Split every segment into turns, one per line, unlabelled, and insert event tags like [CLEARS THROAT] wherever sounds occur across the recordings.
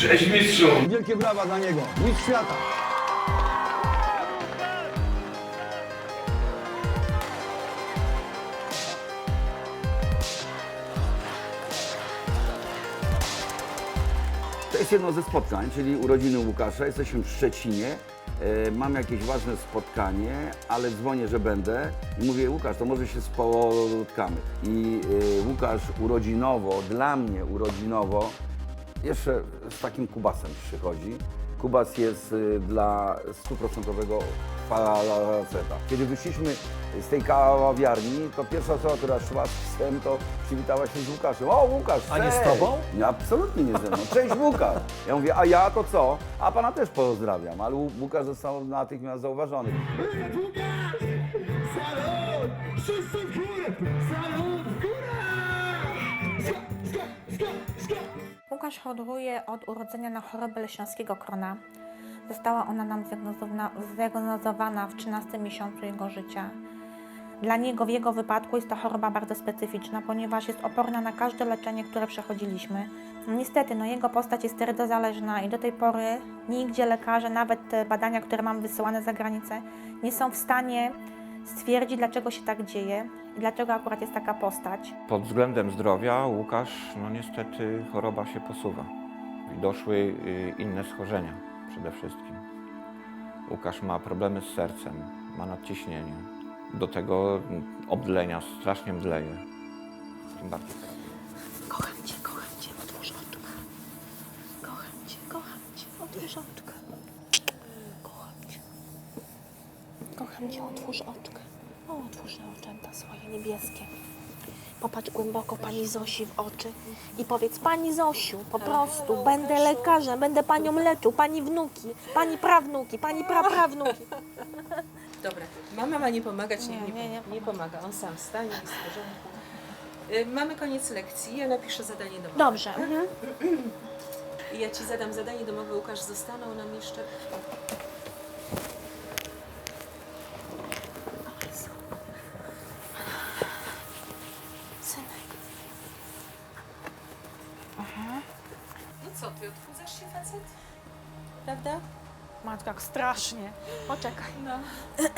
Cześć mistrzu!
Wielkie brawa dla niego. Mistrz świata.
To jest jedno ze spotkań, czyli urodziny Łukasza. Jesteśmy w Szczecinie. E, Mam jakieś ważne spotkanie, ale dzwonię, że będę i mówię, Łukasz, to może się spotkamy. I e, Łukasz urodzinowo, dla mnie urodzinowo, jeszcze z takim kubasem przychodzi. Kubas jest y, dla stuprocentowego faceta. Kiedy wyszliśmy z tej kawiarni, to pierwsza osoba, która szła z psem, to przywitała się z Łukaszem. O, Łukasz,
A nie z tobą?
Nie, absolutnie nie ze mną. Cześć Łukasz. Ja mówię, a ja to co? A pana też pozdrawiam, ale Łu- Łukasz został natychmiast zauważony.
Wszyscy w
Łukasz choruje od urodzenia na chorobę leśniowskiego krona. Została ona nam zdiagnozowana, w 13 miesiącu jego życia. Dla niego w jego wypadku jest to choroba bardzo specyficzna, ponieważ jest oporna na każde leczenie, które przechodziliśmy. Niestety, no jego postać jest sterydozależna i do tej pory nigdzie lekarze, nawet badania, które mam wysyłane za granicę, nie są w stanie stwierdzić, dlaczego się tak dzieje dlaczego akurat jest taka postać.
Pod względem zdrowia Łukasz, no niestety choroba się posuwa. I doszły y, inne schorzenia przede wszystkim. Łukasz ma problemy z sercem, ma nadciśnienie. Do tego obdlenia, strasznie mdleje. Tym bardziej.
Kocham cię, kocham cię, otwórz oczka. Kocham cię, kocham cię, otwórz oczka. Kocham cię. Kocham cię, otwórz oczka. O, otwórz oczęta swoje niebieskie. Popatrz głęboko pani Zosi w oczy i powiedz Pani Zosiu, po prostu będę lekarzem, będę panią leczył, pani wnuki, pani prawnuki, pani praprawnuki. [LAUGHS]
Dobra, mama ma nie pomagać, nie,
Nie,
nie,
nie, nie
pomaga. On sam stanie, porządku. Y, Mamy koniec lekcji, ja napiszę zadanie domowe.
Dobrze. [CLEARS THROAT]
I ja Ci zadam zadanie domowe, Łukasz zostaną nam jeszcze... No co, Ty odchudzasz się facet? Prawda?
Matko, jak strasznie. Poczekaj.
No.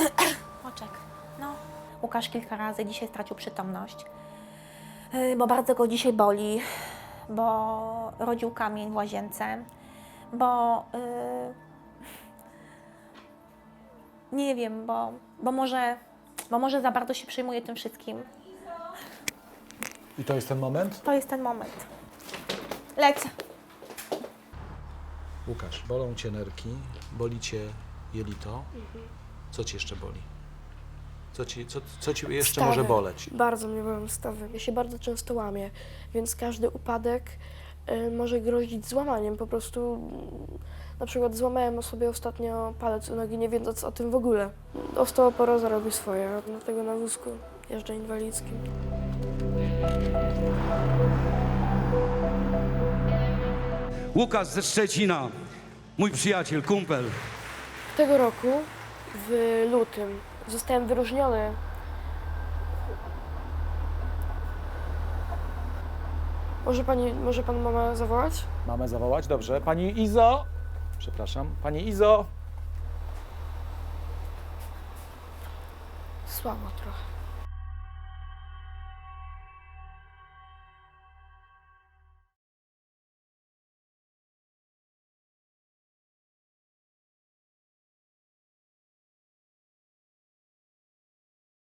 [COUGHS]
Poczekaj. No. Łukasz kilka razy dzisiaj stracił przytomność, Yy, bo bardzo go dzisiaj boli, bo rodził kamień w łazience, bo yy, nie wiem, bo, bo, może, bo może za bardzo się przejmuje tym wszystkim.
I to jest ten moment?
To jest ten moment. Lecę.
Łukasz, bolą cię nerki, boli cię jelito. Co ci jeszcze boli? Co ci, co, co ci jeszcze
Stawy.
może boleć?
Bardzo mnie bolą stawy. Ja się bardzo często łamię, więc każdy upadek y, może grozić złamaniem. Po prostu mm, na przykład złamałem sobie ostatnio palec u nogi, nie wiedząc o tym w ogóle. Osteoporoza robi swoje, dlatego na wózku jeżdżę inwalidzkim.
Łukasz ze Szczecina. Mój przyjaciel, kumpel.
Tego roku w lutym zostałem wyróżniony Może pani, może pan mama zawołać?
Mamy zawołać? Dobrze. Pani Izo! Przepraszam. Pani Izo!
Słabo trochę.